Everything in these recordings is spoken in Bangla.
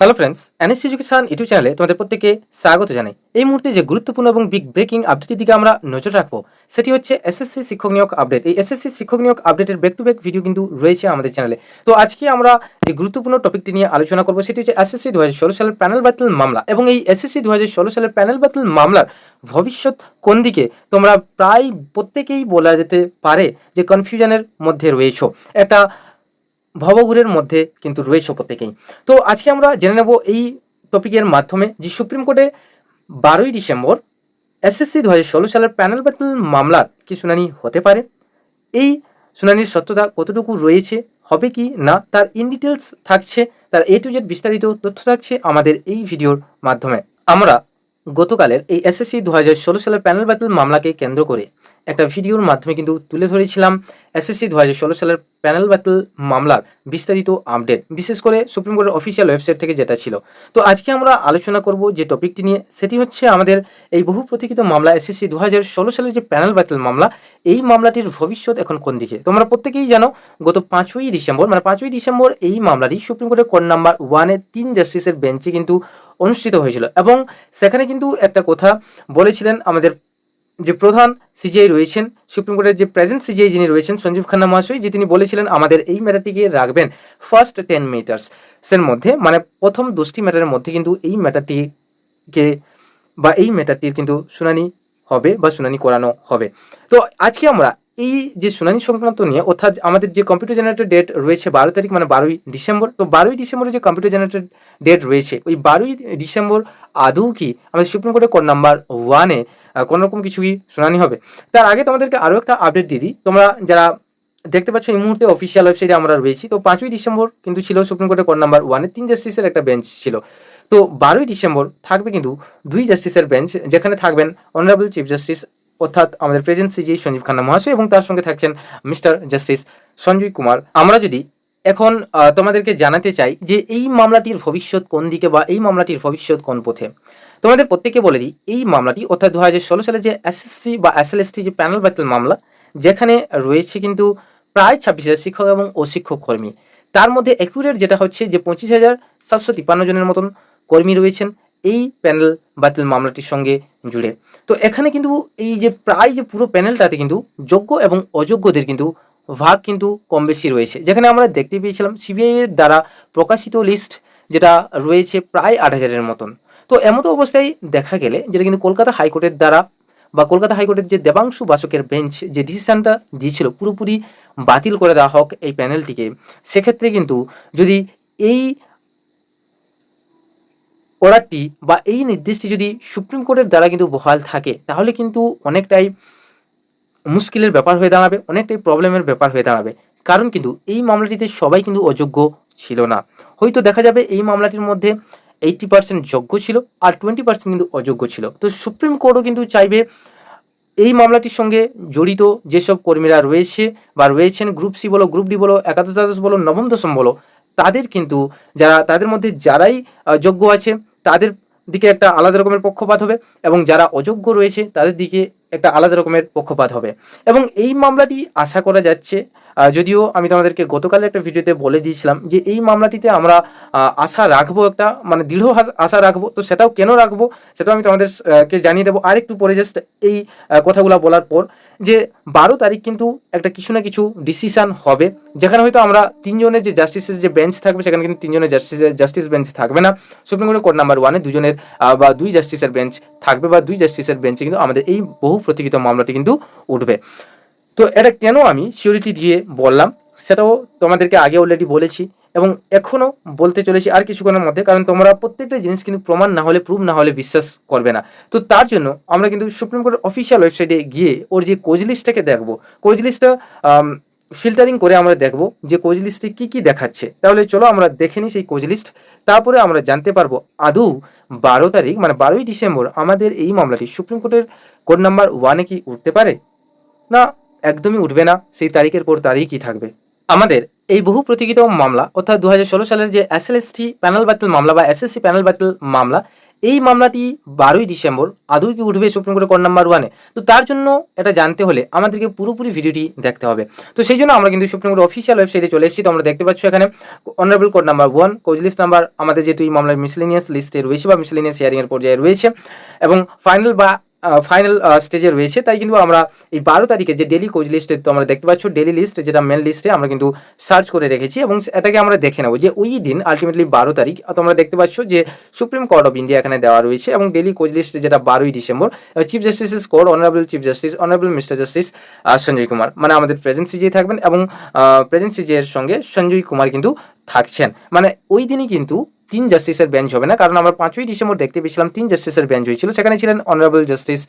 Hello friends NS education YouTube চ্যানেলে তোমাদের প্রত্যেকে স্বাগত জানাই। এই মুহূর্তে যে গুরুত্বপূর্ণ এবং বিগ ব্রেকিং আপডেটের দিকে আমরা নজর রাখব, সেটি হচ্ছে এসএসসি শিক্ষক নিয়োগ আপডেট এই এসএসসি শিক্ষক নিয়োগ আপডেটের ব্যাক টু ব্যাক ভিডিও কিন্তু রয়েছে আমাদের চ্যানেলে তো আজকে আমরা যে গুরুত্বপূর্ণ টপিকটি নিয়ে আলোচনা করব, সেটি হচ্ছে এসএসসি দু হাজার ষোলো সালের প্যানেল বাতিল মামলা। এবং এই এসএসসি দু হাজার ষোলো সালের প্যানেল বাতিল মামলার ভবিষ্যৎ কোন দিকে তোমরা প্রায় প্রত্যেকেই বলা যেতে পারে যে কনফিউশনের মধ্যে রয়েছো। একটা ভবঘুরের মধ্যে কিন্তু রয়েছে প্রত্যেকেই। তো আজকে আমরা জেনে নেব এই টপিকের মাধ্যমে যে সুপ্রিম কোর্টে বারোই ডিসেম্বর এসএসসি দু হাজার ষোলো সালের প্যানেল ব্যাটেল মামলার কি শুনানি হতে পারে? এই শুনানির সত্যতা কতটুকু রয়েছে? হবে কি না? তার ইন ডিটেলস থাকছে, তার এ টু জেড বিস্তারিত তথ্য থাকছে আমাদের এই ভিডিওর মাধ্যমে। আমরা গতকালের এই এসএসসি দু হাজার ষোলো সালের প্যানেল ব্যাটেল মামলাকে কেন্দ্র করে একটা ভিডিওর মাধ্যমে কিন্তু তুলে ধরেছিলাম এসএসসি দু হাজার ষোলো সালের প্যানেল ব্যাটেল মামলার বিস্তারিত আপডেট। বিশেষ করে সুপ্রিম কোর্টের অফিসিয়াল ওয়েবসাইট থেকে যেটা ছিল। তো আজকে আমরা আলোচনা করব যে টপিকটি নিয়ে, সেটি হচ্ছে আমাদের এই বহু প্রতীক্ষিত মামলা, এসএসসি দু হাজার ষোলো সালের যে প্যানেল ব্যাটেল মামলা, এই মামলাটির ভবিষ্যৎ এখন কোন দিকে? তোমরা প্রত্যেকেই জানো, গত পাঁচই ডিসেম্বর মানে পাঁচই ডিসেম্বর এই মামলাটি সুপ্রিম কোর্টের কোর্ট নাম্বার ওয়ানে তিন জাস্টিসের বেঞ্চে কিন্তু অনুষ্ঠিত হয়েছিল। এবং সেখানে কিন্তু একটা কথা বলেছিলেন আমাদের যে প্রধান সিজিআই রয়েছেন সুপ্রিম কোর্টের যে প্রেজেন্ট সিজিআই যিনি রয়েছেন, সঞ্জীব খান্না মহাশয় যে তিনি বলেছিলেন, আমাদের এই ম্যাটারটিকে রাখবেন ফার্স্ট টেন মিটার্সের মধ্যে। মানে প্রথম দশটি ম্যাটারের মধ্যে কিন্তু এই ম্যাটারটিকে বা এই ম্যাটারটির কিন্তু শুনানি হবে বা শুনানি করানো হবে। তো আজকে আমরা এই যে শুনানি সংক্রান্ত নিয়ে, অর্থাৎ আমাদের যে কম্পিউটার জেনারেটেড ডেট রয়েছে বারো তারিখ মানে বারোই ডিসেম্বর, তো বারোই ডিসেম্বরে যে কম্পিউটার জেনারেটেড ডেট রয়েছে, ওই বারোই ডিসেম্বর আদৌ কি আমাদের সুপ্রিম কোর্টের কোর্ট নাম্বার ওয়ানে কোনো রকম কিছু কি শুনানি হবে? তার আগে তোমাদেরকে আরও একটা আপডেট দিই। তোমরা যারা দেখতে পাচ্ছ এই মুহূর্তে অফিসিয়াল ওয়েবসাইটে আমরা রয়েছি, তো পাঁচই ডিসেম্বর কিন্তু ছিল সুপ্রিম কোর্টের কোর্ট নাম্বার ওয়ানে তিন জাস্টিসের একটা বেঞ্চ ছিল। তো বারোই ডিসেম্বর থাকবে কিন্তু দুই জাস্টিসের বেঞ্চ যেখানে থাকবেন অনারেবল চিফ জাস্টিস অর্থাৎ আমাদের প্রেজেন্ট সিজি সঞ্জীব খান্না মহাশয় এবং তার সঙ্গে থাকছেন মিস্টার জাস্টিস সঞ্জয় কুমার। আমরা যদি এখন তোমাদেরকে জানাতে চাই যে এই মামলাটির ভবিষ্যৎ কোন দিকে বা এই মামলাটির ভবিষ্যৎ কোন পথে? তোমাদের প্রত্যেকে বলে দিই, এই মামলাটি অর্থাৎ দু হাজার ষোলো সালে যে এসএসসি বা এসএলএসটি যে প্যানেল ব্যাটেল মামলা, যেখানে রয়েছে কিন্তু প্রায় ছাব্বিশ হাজার শিক্ষক এবং অশিক্ষক কর্মী। তার মধ্যে অ্যাকুরেট যেটা হচ্ছে যে পঁচিশ হাজার সাতশো তিপ্পান্ন জনের মতন কর্মী রয়েছেন। এই প্যানেল বাতিল মামলাটির সঙ্গে জুড়ে। তো এখানে কিন্তু এই যে প্রায় যে পুরো প্যানেলটাতে কিন্তু যোগ্য এবং অযোগ্যদের কিন্তু ভাগ কিন্তু কম বেশি রয়েছে। যেখানে আমরা দেখতে পেয়েছিলাম সিবিআই এর দ্বারা প্রকাশিত লিস্ট যেটা রয়েছে প্রায় আট হাজারের মতন। তো এমতো অবস্থায় দেখা গেলে যেটা কিন্তু কলকাতা হাইকোর্টের দ্বারা বা কলকাতা হাইকোর্টের যে দেবাংশু বাসকের বেঞ্চ যে ডিসিশনটা দিয়েছিল পুরোপুরি বাতিল করে দেওয়া হোক এই প্যানেলটিকে সেক্ষেত্রে কিন্তু যদি এই অর্ডারটি বা এই নির্দেশটি যদি সুপ্রিম কোর্টের দ্বারা কিন্তু বহাল থাকে, তাহলে কিন্তু অনেকটাই মুশকিলের ব্যাপার হয়ে দাঁড়াবে, অনেকটাই প্রবলেমের ব্যাপার হয়ে দাঁড়াবে। কারণ কিন্তু এই মামলাটিতে সবাই কিন্তু অযোগ্য ছিল না। হয়তো দেখা যাবে এই মামলাটির মধ্যে এইটটি পার্সেন্ট যোগ্য ছিল আর টোয়েন্টি পার্সেন্ট কিন্তু অযোগ্য ছিল। তো সুপ্রিম কোর্টও কিন্তু চাইবে এই মামলাটির সঙ্গে জড়িত যেসব কর্মীরা রয়েছে বা রয়েছেন, গ্রুপ সি বলো, গ্রুপ ডি বলো, একাদশ দ্বাদশ বলো, নবম দশম বলো, তাদের কিন্তু যারা, তাদের মধ্যে যারাই যোগ্য আছে তাদের দিকে একটা আলাদা রকমের পক্ষপাত হবে এবং যারা অযোগ্য রয়েছে তাদের দিকে একটা আলাদা রকমের পক্ষপাত হবে। এবং এই মামলাটি আশা করা যাচ্ছে যদিও আমি তোমাদেরকে গতকালে একটা ভিডিওতে বলে দিয়েছিলাম যে এই মামলাটিতে আমরা আশা রাখব একটা মানে দৃঢ় আশা- রাখব। তো সেটাও কেন রাখব? সেটাও আমি তোমাদের আহ, কে জানিয়ে দেবো। আরেকটু পরে জাস্ট এই কথাগুলো বলার পর যে বারো তারিখ কিন্তু একটা কিছু না কিছু ডিসিশন হবে। যেখানে হয়তো আমরা তিনজনের যে জাস্টিসের যে বেঞ্চ থাকবে সেখানে কিন্তু তিনজনের জাস্টিস জাস্টিস বেঞ্চ থাকবে না। সুপ্রিম কোর্টের কোর্ট নাম্বার ওয়ানে দুজনের বা দুই জাস্টিসের বেঞ্চ থাকবে বা দুই জাস্টিসের বেঞ্চে কিন্তু আমাদের এই বহু প্রতীক্ষিত মামলাটি কিন্তু উঠবে। তো এটা কেন আমি সিওরিটি দিয়ে বললাম? সেটাও তোমাদেরকে আগে অলরেডি বলেছি এবং এখনও বলতে চলেছি আর কিছুক্ষণের মধ্যে, কারণ তোমরা প্রত্যেকটা জিনিস কিন্তু প্রমাণ না হলে প্রুভ না হলে বিশ্বাস করবে না। তো তার জন্য আমরা কিন্তু সুপ্রিম কোর্টের অফিসিয়াল ওয়েবসাইটে গিয়ে ওর যে কোজ লিস্টটাকে দেখব। কোজ লিস্টটা ফিল্টারিং করে আমরা দেখব যে কোজ লিস্টে কী কী দেখাচ্ছে। তাহলে চলো আমরা দেখে নিই সেই কোজ লিস্ট তারপরে আমরা জানতে পারব আদৌ বারো তারিখ মানে বারোই ডিসেম্বর আমাদের এই মামলাটি সুপ্রিম কোর্টের কোড নাম্বার ওয়ানে কি উঠতে পারে? না একদমই উঠবে না, সেই তারিখের পর তারিখই থাকবে। আমাদের এই বহু প্রতীক্ষিত মামলা, অর্থাৎ দু হাজার ষোলো সালের যে এসএলএসটি প্যানেল ব্যাটেল মামলা বা এসএসসি প্যানেল ব্যাটেল মামলা, এই মামলাটি বারোই ডিসেম্বর, আদৌ কি উঠবে সুপ্রিম কোর্টের কোর্ট নাম্বার ওয়ানে তো তার জন্য এটা জানতে হলে আমাদেরকে পুরোপুরি ভিডিওটি দেখতে হবে। তো সেই জন্য আমরা কিন্তু সুপ্রিম কোর্ট অফিসিয়াল ওয়েবসাইটে চলে এসেছি, তো আমরা দেখতে পাচ্ছি এখানে honourable court number one cause list number আমাদের যেহেতু এই মামলার মিসলেনিয়াস লিস্টে রয়েছে বা মিসলেনিয়াস হিয়ারিংয়ের পর্যায়ে রয়েছে, এবং ফাইনাল বা ফাইনাল স্টেজে রয়েছে। তাই কিন্তু আমরা এই বারো তারিখে যে ডেলি কোচ লিস্টে তো আমরা দেখতে পাচ্ছ ডেলি লিস্ট যেটা মেন লিস্টে আমরা কিন্তু সার্চ করে রেখেছি এবং এটাকে আমরা দেখে নেব যে ওই দিন আলটিমেটলি বারো তারিখ তোমরা দেখতে পাচ্ছ যে সুপ্রিম কোর্ট অফ ইন্ডিয়া এখানে দেওয়া রয়েছে এবং ডেলি কোচ লিস্টে যেটা বারোই December chief justice court honourable chief justice honourable mister justice Sanjay Kumar মানে আমাদের প্রেজেন্ট সিজিয়ে থাকবেন এবং প্রেজেন্ট সিজিয়ের সঙ্গে সঞ্জয় কুমার কিন্তু থাকছেন। মানে ওই দিনই কিন্তু তিন জাস্টিসের বেঞ্চ হবে না। কারণ আমরা পাঁচই ডিসেম্বর দেখতে পেয়েছিলাম, তিন জাস্টিসের বেঞ্চ হয়েছিল। সেখানে ছিলেন অনারেবল জাস্টিস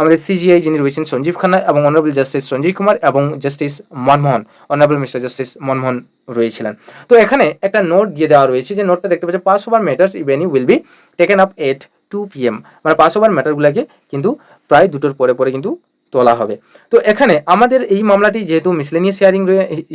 আমাদের সিজিআই যিনি রয়েছেন, সঞ্জীব খান্না এবং অনারেবল জাস্টিস সঞ্জীব কুমার এবং justice Manmohan honourable mister justice Manmohan রয়েছিলেন। তো এখানে একটা নোট দিয়ে দেওয়া রয়েছে যে নোটটা দেখতে পাচ্ছি pass over matters if any will be taken up at two PM মানে পাস ওভার ম্যাটারগুলোকে কিন্তু প্রায় দুটোর পরে পরে কিন্তু তোলা হবে। তো এখানে আমাদের এই মামলাটি যেহেতু মিসলেনিয়াস হিয়ারিং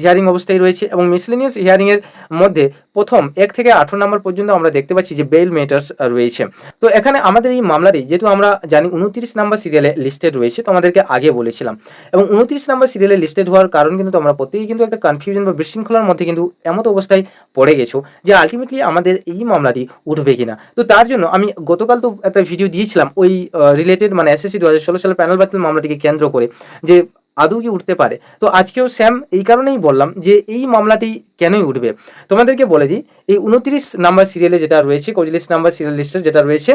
হিয়ারিং অবস্থায় রয়েছে এবং মিসলেনিয়াস হিয়ারিংয়ের মধ্যে প্রথম এক থেকে আঠারো নম্বর পর্যন্ত আমরা দেখতে পাচ্ছি যে বেল মেটার্স রয়েছে। তো এখানে আমাদের এই মামলাটি যেহেতু আমরা জানি উনত্রিশ নম্বর সিরিয়ালে লিস্টেড রয়েছে, তো আমাদেরকে আগে বলেছিলাম। এবং উনত্রিশ নাম্বার সিরিয়ালে লিস্টেড হওয়ার কারণ কিন্তু তোমরা প্রত্যেকেই কিন্তু একটা কনফিউশন বা বিশৃঙ্খলার মধ্যে কিন্তু এমত অবস্থায় পড়ে গেছো যে আলটিমেটলি আমাদের এই মামলাটি উঠবে কিনা। তো তার জন্য আমি গতকাল তো একটা ভিডিও দিয়েছিলাম, ওই রিলেটেড মানে এসএসসি দু হাজার ষোলো সালের প্যানেল বাতিল মামলাটিকে কেন্দ্র করে যে আদৌ কি উঠতে পারে। তো আজকেও স্যাম এই কারণেই বললাম যে এই মামলাটি কেনই উঠবে? তোমাদেরকে বলে দিই, এই উনত্রিশ নাম্বার সিরিয়ালে যেটা রয়েছে কজলিশ নাম্বার সিরিয়াল লিস্টে যেটা রয়েছে,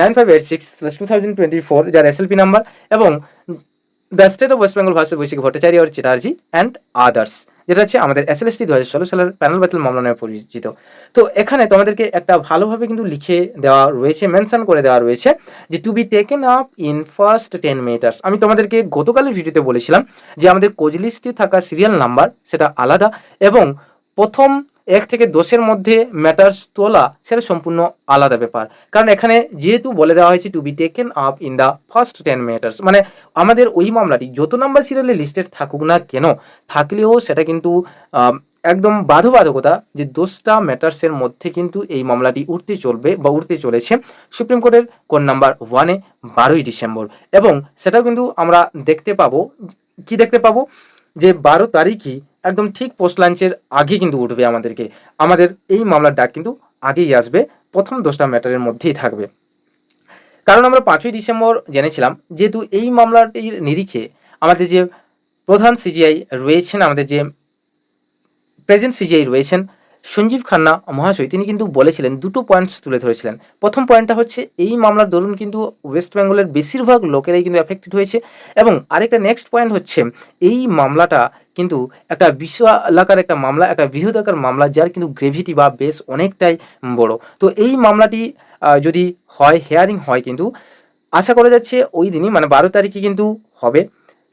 nine five eight six two thousand twenty four যার এসএলপি নাম্বার এবং the state of West Bengal versus Baishakhi Bhattacharya R Chatterjee and others. যেটা হচ্ছে আমাদের এস এল এসটি দু হাজার ষোলো সালের প্যানেল বাতিল মামলা নামে পরিচিত। তো এখানে তোমাদেরকে একটা ভালোভাবে কিন্তু লিখে দেওয়া রয়েছে মেনশন করে দেওয়া রয়েছে যে to be taken up in first ten matters আমি তোমাদেরকে গতকালের ভিডিওতে বলেছিলাম যে আমাদের কোজলিস্টে থাকা সিরিয়াল নাম্বার সেটা আলাদা এবং প্রথম এক থেকে দশের মধ্যে ম্যাটার্স তোলা সেটা সম্পূর্ণ আলাদা ব্যাপার। কারণ এখানে যেহেতু বলে দেওয়া হয়েছে to be taken up in the first ten matters মানে আমাদের ওই মামলাটি যত নাম্বার সিরিয়ালে লিস্টেড থাকুক না কেন, থাকলেও সেটা কিন্তু একদম বাধকতা যে দোষটা ম্যাটার্সের মধ্যে কিন্তু এই মামলাটি উঠতে চলবে বা উঠতে চলেছে সুপ্রিম কোর্টের কোন নাম্বার ওয়ানে বারোই ডিসেম্বর। এবং সেটাও কিন্তু আমরা দেখতে পাবো, কি দেখতে পাবো? যে বারো তারিখই একদম ঠিক পোস্ট লাঞ্চের আগে কিন্তু উঠবে আমাদেরকে। আমাদের এই মামলার ডাক কিন্তু আগেই আসবে, প্রথম দশটা ম্যাটারের মধ্যেই থাকবে। কারণ আমরা পাঁচই ডিসেম্বর জেনেছিলাম, যেহেতু এই মামলাটির নিরিখে আমাদের যে প্রধান সিজিআই রয়েছেন, আমাদের যে প্রেজেন্ট সিজিআই রয়েছেন, সঞ্জীব খান্না মহাশয়, তিনি কিন্তু বলেছিলেন, দুটো পয়েন্টস তুলে ধরেছিলেন। প্রথম পয়েন্টটা হচ্ছে, এই মামলার দরুন কিন্তু ওয়েস্ট বেঙ্গলের বেশিরভাগ লোকেরাই কিন্তু অ্যাফেক্টেড হয়েছে। এবং আরেকটা নেক্সট পয়েন্ট হচ্ছে, এই মামলাটা কিন্তু একটা বিশ্ব এলাকার একটা মামলা, একটা বৃহদাকার মামলা, যার কিন্তু গ্রেভিটি বা বেস অনেকটাই বড়। তো এই মামলাটি যদি হয় হেয়ারিং হয় কিন্তু, আশা করা যাচ্ছে ওই দিনই মানে বারো তারিখে কিন্তু হবে।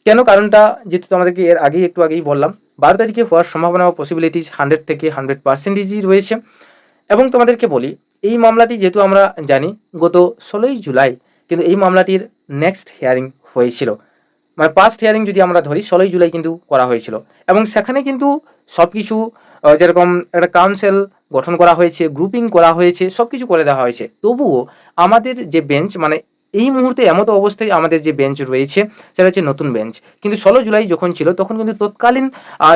কেন? কারণটা যেহেতু তোমাদেরকে এর আগেই, একটু আগেই বললাম, বারো তারিখে হওয়ার সম্ভাবনা বা পসিবিলিটিস হান্ড্রেড থেকে হান্ড্রেড পার্সেন্টেজই রয়েছে। এবং তোমাদেরকে বলি, এই মামলাটি যেহেতু আমরা জানি, গত ষোলোই জুলাই কিন্তু এই মামলাটির নেক্সট হেয়ারিং হয়েছিল। মানে পাস্ট হিয়ারিং যদি আমরা ধরি ষোলোই জুলাই কিন্তু করা হয়েছিল। এবং সেখানে কিন্তু সব কিছু যেরকম একটা কাউন্সিল গঠন করা হয়েছে গ্রুপিং করা হয়েছে সব কিছু করে দেওয়া হয়েছে। তবুও আমাদের যে বেঞ্চ মানে এই মুহূর্তে এমতো অবস্থায় আমাদের যে বেঞ্চ রয়েছে সেটা হচ্ছে নতুন বেঞ্চ কিন্তু ষোলো জুলাই যখন ছিল তখন কিন্তু তৎকালীন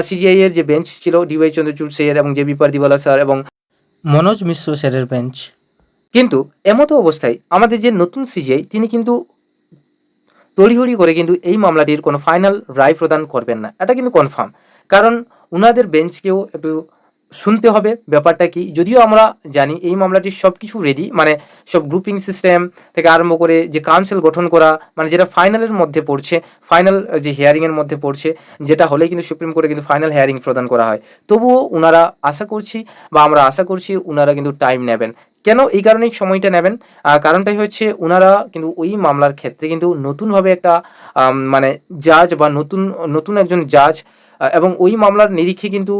সিজিআই এর যে বেঞ্চ ছিল ডিওয়াই চন্দ্রচূড় স্যার এবং জে বি পারদিওয়ালা স্যার এবং মনোজ মিশ্র স্যারের বেঞ্চ কিন্তু এমতো অবস্থায় আমাদের যে নতুন সিজিআই তিনি কিন্তু তড়িহড়ি করে কিন্তু এই মামলাটির কোনো ফাইনাল রায় প্রদান করবেন না। এটা কিন্তু কনফার্ম কারণ ওনাদের বেঞ্চকেও একটু শুনতে হবে ব্যাপারটা কি। যদিও আমরা জানি এই মামলাটির সব কিছু রেডি মানে সব গ্রুপিং সিস্টেম থেকে আরম্ভ করে যে কাউন্সিল গঠন করা মানে যেটা ফাইনালের মধ্যে পড়ছে ফাইনাল যে হিয়ারিংয়ের মধ্যে পড়ছে, যেটা হলে কিন্তু সুপ্রিম কোর্টে কিন্তু ফাইনাল হিয়ারিং প্রদান করা হয়। তবুও ওনারা আশা করছি, বা আমরা আশা করছি ওনারা কিন্তু টাইম নেবেন। কেন এই কারণেই সময়টা নেবেন? কারণটাই হচ্ছে ওনারা কিন্তু ওই মামলার ক্ষেত্রে কিন্তু নতুনভাবে একটা মানে জাজ বা নতুন নতুন একজন জাজ এবং ওই মামলার নিরিখে কিন্তু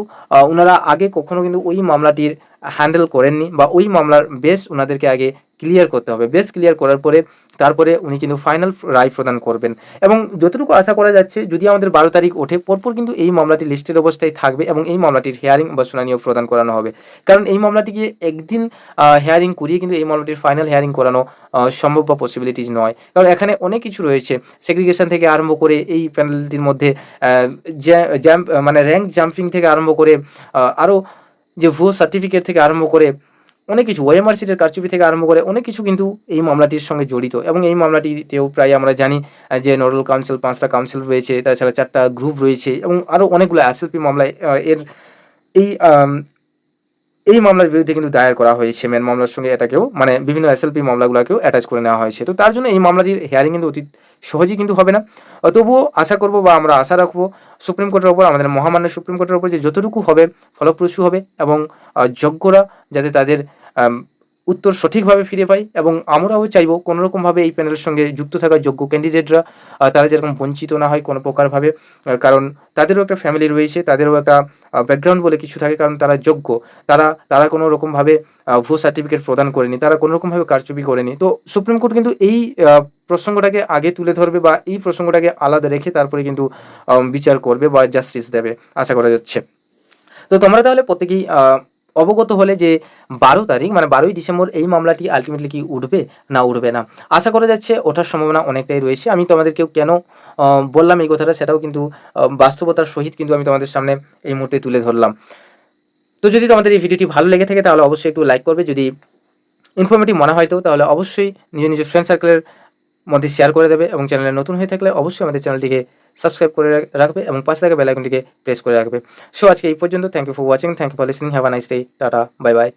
ওনারা আগে কখনো কিন্তু ওই মামলাটির হ্যান্ডেল করেননি বা ওই মামলার বেশ ওনাদেরকে আগে ক্লিয়ার করতে হবে। বেশ ক্লিয়ার করার পরে, তারপরে উনি কিন্তু ফাইনাল রায় প্রদান করবেন। এবং যতটুকু আশা করা যাচ্ছে, যদি আমাদের বারো তারিখ ওঠে, পরপর কিন্তু এই মামলাটি লিস্টের অবস্থায় থাকবে এবং এই মামলাটির হেয়ারিং বা শুনানিও প্রদান করানো হবে। কারণ এই মামলাটিকে একদিন হেয়ারিং করিয়ে কিন্তু এই মামলাটির ফাইনাল হেয়ারিং করানো সম্ভব বা পসিবিলিটিস নয়। কারণ এখানে অনেক কিছু রয়েছে। সেগ্রিগেশন থেকে আরম্ভ করে এই প্যানেলটির মধ্যে জ্যাম্প মানে র্যাঙ্ক জাম্পিং থেকে আরম্ভ করে আরও যে ভুয়ো সার্টিফিকেট থেকে আরম্ভ করে অনেক কিছু ওএমআর সিটের কারচুপি থেকে আরম্ভ করে অনেক কিছু কিন্তু এই মামলাটির সঙ্গে জড়িত। এবং এই মামলাটিতেও প্রায় আমরা জানি যে নোডাল কাউন্সিল পাঁচটা কাউন্সিল রয়েছে তাছাড়া চারটা গ্রুপ রয়েছে এবং আরও অনেকগুলো এসএলপি মামলায় এর এই আম, এই মামলার বিরুদ্ধে কিন্তু দায়ের করা হয়েছে মেন মামলার সঙ্গে এটাকেও মানে বিভিন্ন এসএলপি মামলাগুলোকেও অ্যাটাচ করে নেওয়া হয়েছে। তো তার জন্য এই মামলাটির হেয়ারিং কিন্তু অতি সহজেই কিন্তু হবে না। তবুও আশা করব বা আমরা আশা রাখব সুপ্রিম কোর্টের ওপর আমাদের মহামান্য সুপ্রিম কোর্টের ওপর যে যতটুকু হবে, ফলপ্রসূ হবে এবং যোগ্যরা যাতে তাদের উত্তর সঠিকভাবে ফিরে পাই এবং আমরাও চাইব কোনো রকমভাবে এই প্যানেলের সঙ্গে যুক্ত থাকা যোগ্য ক্যান্ডিডেটরা তারা যেরকম বঞ্চিত না হয় কোনো প্রকারভাবে কারণ তাদেরও একটা ফ্যামিলি রয়েছে, তাদেরও একটা ব্যাকগ্রাউন্ড বলে কিছু থাকে কারণ তারা যোগ্য। তারা তারা কোনো রকমভাবে সার্টিফিকেট প্রদান করেনি, তারা কোনো রকমভাবে কারচুপি করেনি। তো সুপ্রিম কোর্ট কিন্তু এই প্রসঙ্গটাকে আগে তুলে ধরবে বা এই প্রসঙ্গটাকে আলাদা রেখে তারপরে কিন্তু বিচার করবে বা জাস্টিস দেবে, আশা করা যাচ্ছে। তো তোমরা তাহলে প্রত্যেকেই অবগত হলে যে বারো তারিখ মানে বারোই ডিসেম্বর এই মামলাটি আলটিমেটলি কি উঠবে না উঠবে না। আশা করা যাচ্ছে ওঠার সম্ভাবনা অনেকটাই রয়েছে। আমি তোমাদেরকেও কেন বললাম এই কথাটা, সেটাও কিন্তু বাস্তবতার সহিত কিন্তু আমি তোমাদের সামনে এই মুহূর্তে তুলে ধরলাম। তো যদি তোমাদের এই ভিডিওটি ভালো লেগে থাকে, তাহলে অবশ্যই একটু লাইক করবে। যদি ইনফরমেটিভ মনে হয় তো, তাহলে অবশ্যই নিজ নিজ ফ্রেন্ড সার্কেলের মধ্যে শেয়ার করে দেবে এবং চ্যানেলে নতুন হয়ে থাকলে অবশ্যই আমাদের চ্যানেলটিকে সাবস্ক্রাইব করে রাখ- রাখবে এবং পাশে থাকা বেলাইকনটিকে প্রেস করে রাখবে। সো আজকে এই পর্যন্ত thank you for watching thank you for listening have a nice day tata bye bye